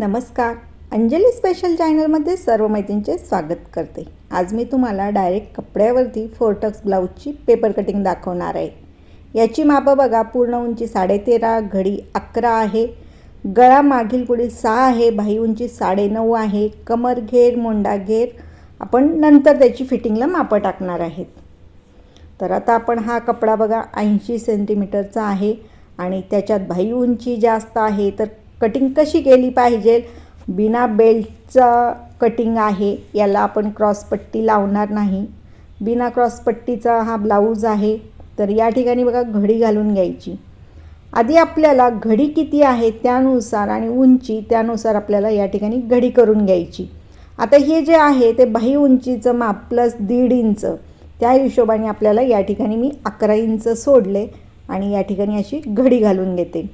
नमस्कार. अंजली स्पेशल चॅनलमध्ये सर्व मैत्रींचे स्वागत करते. आज मी तुम्हाला डायरेक्ट कपड्यावरती फोरटक्स ब्लाऊजची पेपर कटिंग दाखवणार आहे. याची मापं बघा पूर्ण उंची साडेतेरा घडी अकरा आहे. गळा मागील पुढील सहा आहे बाही उंची साडेनऊ आहे. कमर घेर मोंडा घेर. आपण नंतर त्याची फिटिंगला मापं टाकणार आहेत. तर आता आपण हा कपडा बघा ऐंशी सेंटीमीटरचा आहे. आणि त्याच्यात भाई उंची जास्त आहे तर कटिंग कशी केली पाहिजे? बिना बेल्टचा कटिंग आहे याला आपण क्रॉसपट्टी लावणार नाही. बिना क्रॉसपट्टीचा हा ब्लाऊज आहे तर या ठिकाणी बघा घडी घालून घ्यायची. आधी आपल्याला घडी किती आहे त्यानुसार आणि उंची त्यानुसार आपल्याला या ठिकाणी घडी करून घ्यायची. आता हे जे आहे ते बाही उंचीचं माप प्लस दीड इंच. त्या हिशोबाने आपल्याला या ठिकाणी मी अकरा इंच सोडले आणि या ठिकाणी अशी घडी घालून घेते.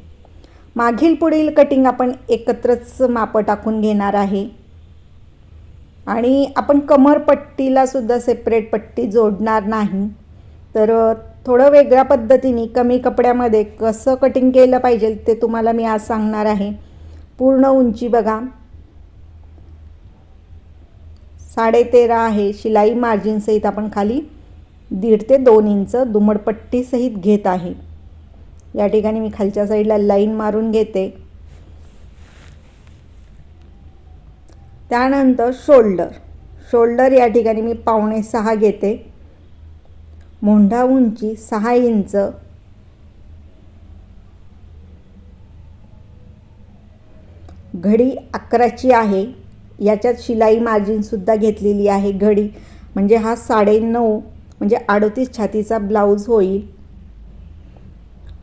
मागील पुढील कटिंग आपण एकत्रच मापं टाकून घेणार आहे. आणि आपण कमरपट्टीला सुद्धा सेपरेट पट्टी जोडणार नाही. तर थोडं वेगळ्या पद्धतीने कमी कपड्यामध्ये कसं कटिंग केलं पाहिजे ते तुम्हाला मी आज सांगणार आहे. पूर्ण उंची बघा. साडेतेरा आहे. शिलाई मार्जिनसहित आपण खाली दीड ते दोन इंच दुमडपट्टीसहित घेत आहे. या ठिकाणी मी खालच्या साईडला लाईन मारून घेते. त्यानंतर शोल्डर. शोल्डर या ठिकाणी मी पावणे सहा घेते. मोंढा उंची सहा इंच. घडी अकराची आहे. याच्यात शिलाई मार्जिनसुद्धा घेतलेली आहे घडी. म्हणजे हा साडेनऊ म्हणजे अडतीस छातीचा ब्लाऊज होईल.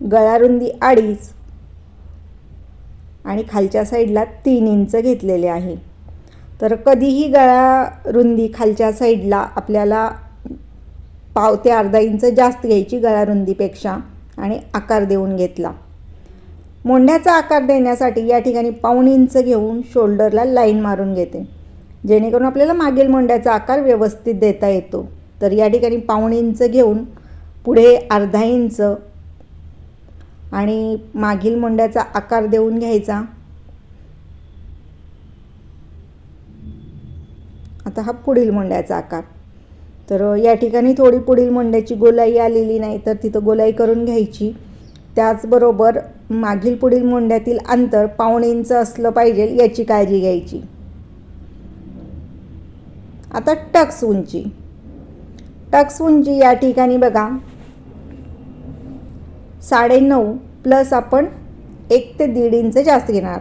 गळारुंदी अडीच आणि खालच्या साईडला तीन इंच घेतलेले आहे. तर कधीही गळा रुंदी खालच्या साईडला आपल्याला पाव ते अर्धा इंच जास्त घ्यायची गळारुंदीपेक्षा आणि आकार देऊन घेतला. मोंढ्याचा आकार देण्यासाठी या ठिकाणी पाऊण इंच घेऊन शोल्डरला लाईन मारून घेते. जेणेकरून आपल्याला मागील मोंढ्याचा आकार व्यवस्थित देता येतो. तर या ठिकाणी पाऊण इंच घेऊन पुढे अर्धा इंच आणि मागील मुंड्याचा आकार देऊन घ्यायचा. आता हा पुढील मुंड्याचा आकार. तर या ठिकाणी थोडी पुढील मुंड्याची गोलाई आलेली नाही तर तिथं गोलाई करून घ्यायची. त्याचबरोबर मागील पुढील मुंड्यातील अंतर पाऊण इंच असलं पाहिजे याची काळजी घ्यायची. आता टक्स उंची. टक्स उंची या ठिकाणी बघा. साडेनऊ प्लस आपण एक ते दीड इंच जास्त घेणार.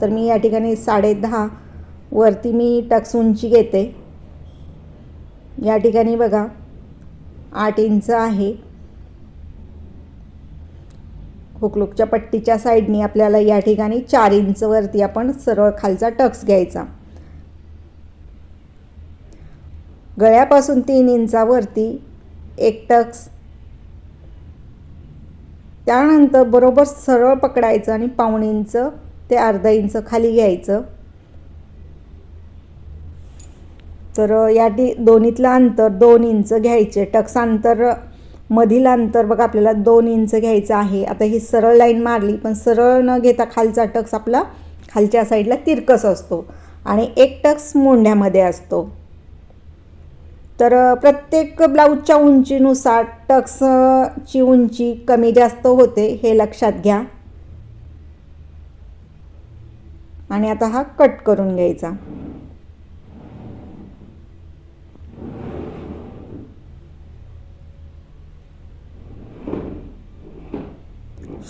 तर मी या ठिकाणी साडे दहा वरती मी टक्स उंची घेते. या ठिकाणी बघा आठ इंच आहे. हुकलुकच्या पट्टीच्या साईडनी आपल्याला या ठिकाणी चार इंचवरती आपण सरळ खालचा टक्स घ्यायचा. गळ्यापासून तीन इंचावरती एक टक्स त्यानंतर बरोबर सरळ पकडायचं आणि पाऊण इंच ते अर्धा इंच खाली घ्यायचं. तर या टी दोन्हीतलं अंतर दोन इंच घ्यायचे. टक्स अंतर मधील अंतर बघा आपल्याला दोन इंच घ्यायचं आहे. आता ही सरळ लाईन मारली पण सरळ न घेता खालचा टक्स आपला खालच्या साईडला तिरकस असतो आणि एक टक्स मोंढ्यामध्ये असतो. तर प्रत्येक ब्लाऊजच्या उंचीनुसार टक्सची उंची कमी जास्त होते हे लक्षात घ्या. आणि आता हा कट करून घ्यायचा.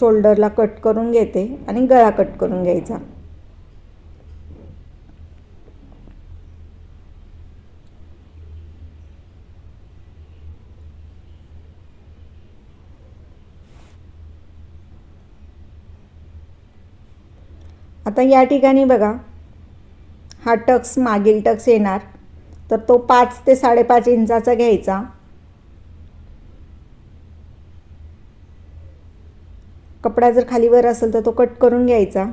शोल्डरला कट करून घेते आणि गळा कट करून घ्यायचा. आता या ठिकाणी बघा हा टक्स मागील टक्स येणार. तर तो पाच ते साडेपाच इंचाचा घ्यायचा. कपडा जर खालीवर असेल तर तो कट करून घ्यायचा.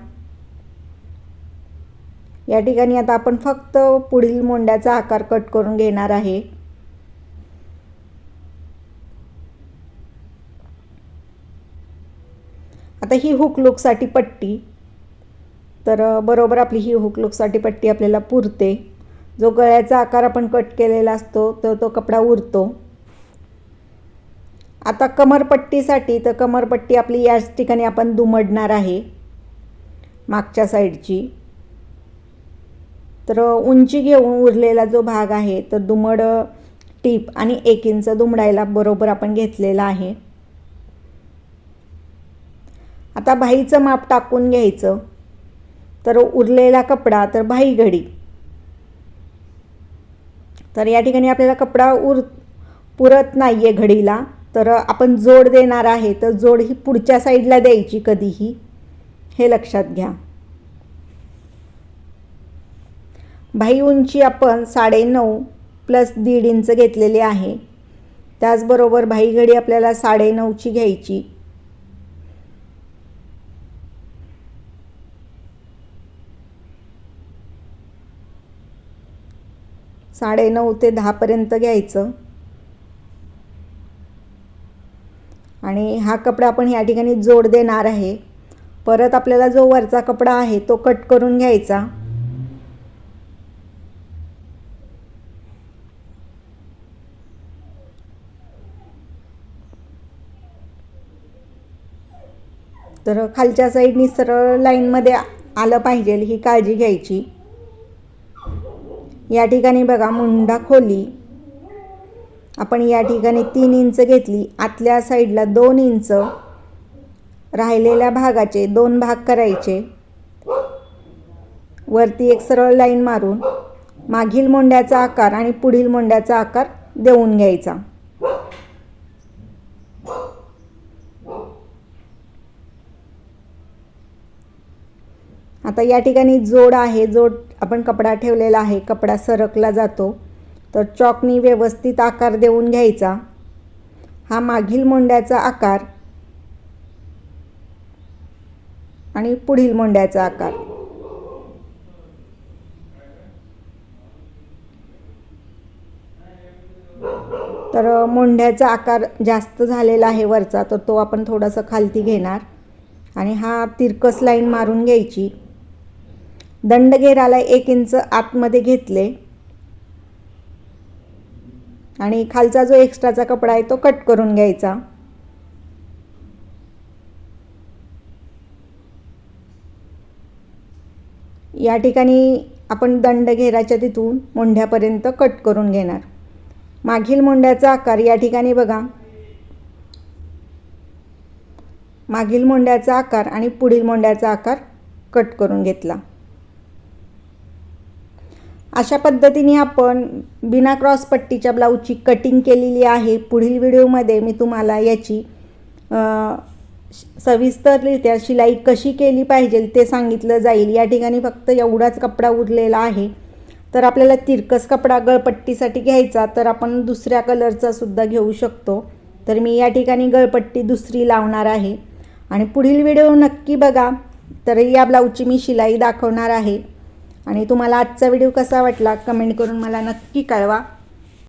या ठिकाणी आता आपण फक्त पुढील मोंड्याचा आकार कट करून घेणार आहे. आता ही हुक लुकसाठी पट्टी. तर बरोबर आपली ही हुकलुकसाठी पट्टी आपल्याला पुरते. जो गळ्याचा आकार आपण कट केलेला असतो तर तो कपडा उरतो. आता कमरपट्टीसाठी तर कमरपट्टी आपली याच ठिकाणी आपण दुमडणार आहे मागच्या साईडची. तर उंची घेऊन उरलेला जो भाग आहे तर दुमड टीप आणि एक इंच दुमडायला बरोबर आपण घेतलेला आहे. आता भाईचं माप टाकून घ्यायचं. तर उरलेला कपडा तर भाई घडी. तर या ठिकाणी आपल्याला कपडा उर पुरत नाही आहे घडीला. तर आपण जोड देणार आहे तर जोड ही पुढच्या साईडला द्यायची कधीही. हे लक्षात घ्या. भाई उंची आपण साडेनऊ प्लस दीड इंच घेतलेली आहे. त्याचबरोबर भाई घडी आपल्याला साडेनऊची घ्यायची. साडेनऊ ते दहापर्यंत घ्यायचं. आणि हा कपडा आपण या ठिकाणी जोड देणार आहे. परत आपल्याला जो वरचा कपडा आहे तो कट करून घ्यायचा. तर खालच्या साईडनी सरळ लाईनमध्ये आलं पाहिजे ही काळजी घ्यायची. या ठिकाणी बघा मुंडा खोली. आपण या ठिकाणी तीन इंच घेतली. आतल्या साईडला दोन इंच. राहिलेल्या भागाचे दोन भाग करायचे. वरती एक सरळ लाईन मारून मागील मोंड्याचा आकार आणि पुढील मोंड्याचा आकार देऊन घ्यायचा. आता या ठिकाणी जोड आहे जोड आपण कपडा ठेवलेला आहे कपडा सरकला जातो. तर चॉकनी व्यवस्थित आकार देऊन घ्यायचा. हा मागील मोंड्याचा आकार आणि पुढील मोंड्याचा आकार. तर मोंढ्याचा आकार जास्त झालेला आहे वरचा तर तो आपण थोडासा खालती घेणार. आणि हा तिरकस लाईन मारून घ्यायची. दंडघेराला एक इंच आतमध्ये घेतले. आणि खालचा जो एक्स्ट्राचा कपडा आहे तो कट करून घ्यायचा. या ठिकाणी आपण दंडघेराच्या तिथून मोंढ्यापर्यंत कट करून घेणार. मागील मोंढ्याचा आकार या ठिकाणी बघा. मागील मोंढ्याचा आकार आणि पुढील मोंढ्याचा आकार कट करून घेतला. अशा पद्धतीने आपण बिना क्रॉस पट्टीच्या ब्लाऊजची कटिंग केलेली आहे. पुढील व्हिडिओमध्ये मी तुम्हाला याची सविस्तररित्या शिलाई कशी केली पाहिजे ते सांगितलं जाईल. या ठिकाणी फक्त एवढाच कपडा उरलेला आहे. तर आपल्याला तिरकस कपडा गळपट्टीसाठी घ्यायचा तर आपण दुसऱ्या कलरचा सुद्धा घेऊ शकतो. तर मी या ठिकाणी गळपट्टी दुसरी लावणार आहे. आणि पुढील व्हिडिओ नक्की बघा. तर या ब्लाऊजची मी शिलाई दाखवणार आहे. आणि तुम्हाला आजचा व्हिडिओ कसा वाटला कमेंट करून मला नक्की कळवा.